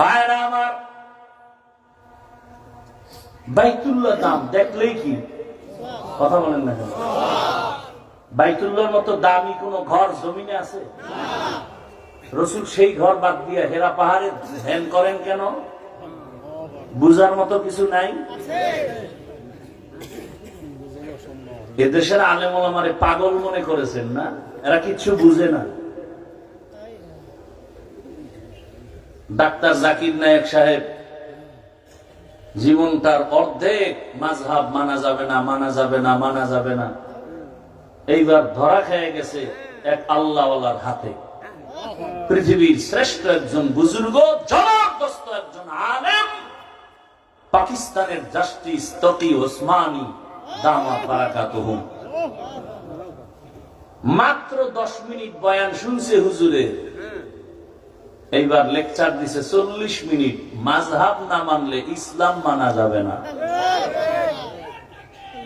ভাইরা আমার, বাইতুল্লাহ দাম দেখলেই কি? কথা বলেন না কেন? বাইতুল্লাহর মতো দামি ঘর জমিনে আছে? রসুল সেই ঘর বাদ দিয়ে হেরা পাহাড়ে ধ্যান করেন কেন? বুঝার মতো কিছু নাই? এদেশের আমারে পাগল মনে করেছেন না? এরা কিচ্ছু বুঝে না। ডাক্তার জাকির নায়ক সাহেব জীবনটার অর্ধেক মাঝহাব মানা যাবে না, মানা যাবে না, মানা যাবে না। এইবার ধরা খেয়ে গেছে এক আল্লাহওয়ালার হাতে। পৃথিবীর শ্রেষ্ঠ একজন বুজুর্গ জবরদস্ত একজন আলেম, পাকিস্তানের জাস্টিস তকি ওসমানী, দামা বারাকাতুহুম। মাত্র দশ মিনিট বয়ান শুনছে হুজুরে। এইবার লেকচার দিছে চল্লিশ মিনিট। মাঝহাব না মানলে ইসলাম মানা যাবে না।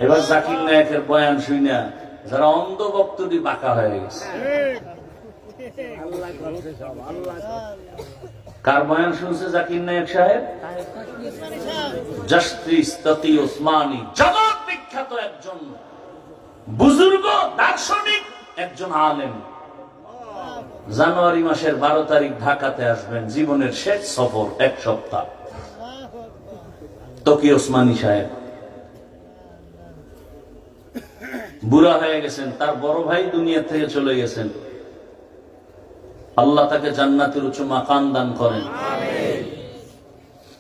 এবার জাকির নায়কের বয়ান শুইনা যারা অন্ধ ভক্তটি বাঁকা হয়ে গেছে। কার বয়ান শুনছে জাকির নায়ক সাহেব? জাস্টিস ততি ওসমানী, জগৎ বিখ্যাত একজন বুজুর্গ, দার্শনিক, একজন আলেম। জানুয়ারি মাসের বারো তারিখ ঢাকাতে আসবেন। জীবনের শেষ সফর এক সপ্তাহ। তকি ওসমানী সাহেব। বুড়া হয়ে গেছেন, তার বড় ভাই দুনিয়া থেকে চলে গেছেন। আল্লাহ তাকে জান্নাতের উচ্চ মাকান দান করেন।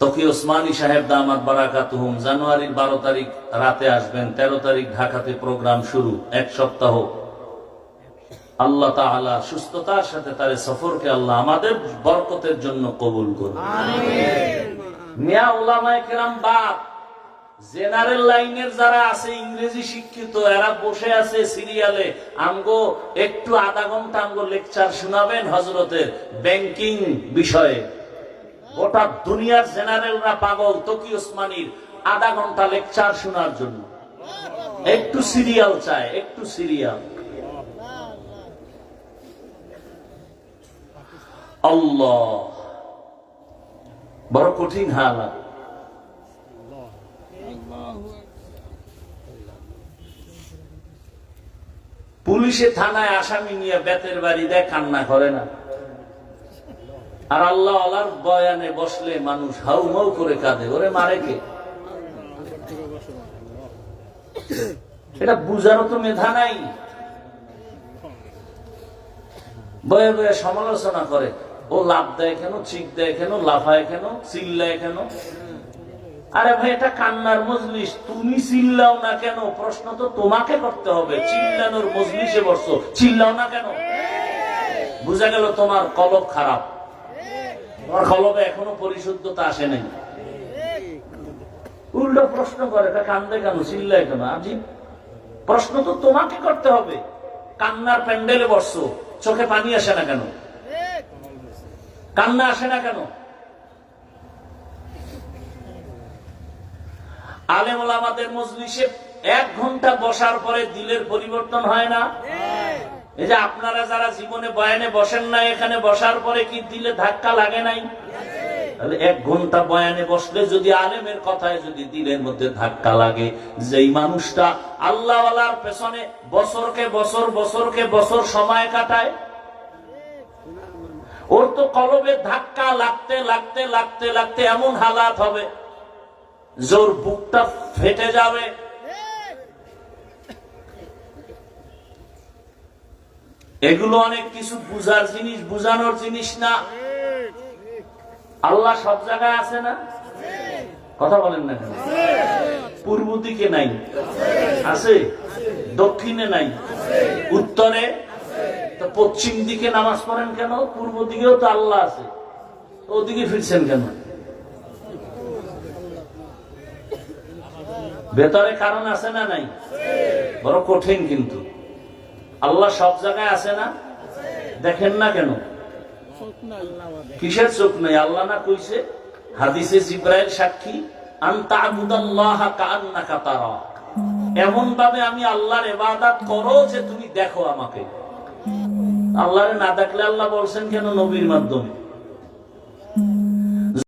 তকি ওসমানী সাহেব দামাত বারাকাতুহুম, জানুয়ারির বারো তারিখ রাতে আসবেন। তেরো তারিখ ঢাকাতে প্রোগ্রাম শুরু, এক সপ্তাহ। আল্লাহ তাআলা সুস্থতার সাথে তার সফরকে আল্লাহ আমাদের বরকতের জন্য কবুল করুন। মিয়া ওলামায়ে কেরাম বাপ জেনারেল লাইনের যারা আছে ইংরেজি শিক্ষিত এরা বসে আছে সিরিয়ালে। আমগো একটু আধা ঘণ্টা আমগো লেকচার শোনাবেন হজরতের ব্যাংকিং বিষয়ে। গোটা দুনিয়ার জেনারেলরা পাগল তকি ওসমানীর আধা ঘণ্টা লেকচার শোনার জন্য। একটু সিরিয়াল চায় একটু সিরিয়াল। আল্লাহ। বড় কঠিন হালাত পুলিশে থানায় আসামি নিয়ে বেতের বাড়ি দেয়, কান্না করে না। আর আল্লাহ আল্লাহর বয়ানে বসলে মানুষ হাউ মাউ করে কাঁদে। ওরে মারে কে? এটা বুঝারও তো মেধা নাই। বয়ে বয়ে সমালোচনা করে। ও লাভ দেয় কেন, চিক দেয় কেন, লাফায় কেন, চিল্লায় কেন? আরে ভাই, এটা কান্নার মজলিস। তুমি চিল্লাও না কেন? প্রশ্ন তো তোমাকে করতে হবে। চিল্লানোর মজলিসে বসছো। চিল্লাও না কেন? বুঝা গেল তোমার কলব খারাপ। তোমার কলবে এখনও পরিশুদ্ধতা আসে নাই। উল্টো প্রশ্ন করে, এটা কান্দে কেন? চিল্লায় কেন? আজি, প্রশ্ন তো তোমাকে করতে হবে। কান্নার প্যান্ডেলে বসছো। চোখে পানি আসে না কেন? কান্না আসে না কেন? আলেম আমাদের মজলিসে এক ঘণ্টা বসার পরে দিলের পরিবর্তন হয় না? এই যে আপনারা যারা জীবনে বয়ানে বসেন না এখানে বসার পরে কি দিলে ধাক্কা লাগে নাই? এক ঘণ্টা বয়ানে বসলে যদি আলেমের কথায় যদি দিলের মধ্যে ধাক্কা লাগে যেই মানুষটা আল্লাহওয়ালার পেছনে বছরকে বছর বছরকে বছর সময় কাটায় ওর তো কলবে ধাক্কা লাগতে লাগতে লাগতে লাগতে এমন হালাত হবে, জোর বুকটা ফেটে যাবে। এগুলো অনেক কিছু বুঝার জিনিস, বুঝানোর জিনিস না। আল্লাহ সব জায়গায় আছে না? কথা বলেন না কেন? পূর্ব দিকে নাই। আছে, দক্ষিণে নাই। উত্তরে তো পশ্চিম দিকে নামাজ পড়েন কেন? পূর্ব দিকেও তো আল্লাহ আছে। ওদিকে ফিরছেন কেন? ভেতরে কারণ আছে না নাই? বড় কঠিন কিন্তু। আল্লাহ সব জায়গায় আছে না? দেখেন না কেন? কিসের চোখ নাই? আল্লাহ না কইছে, হাদিসে জিব্রাইল সাক্ষী এমন ভাবে আমি আল্লাহর ইবাদত করো যে তুমি দেখো আমাকে। আল্লাহরে না দেখলে আল্লাহ বলছেন কেন নবীর মাধ্যমে?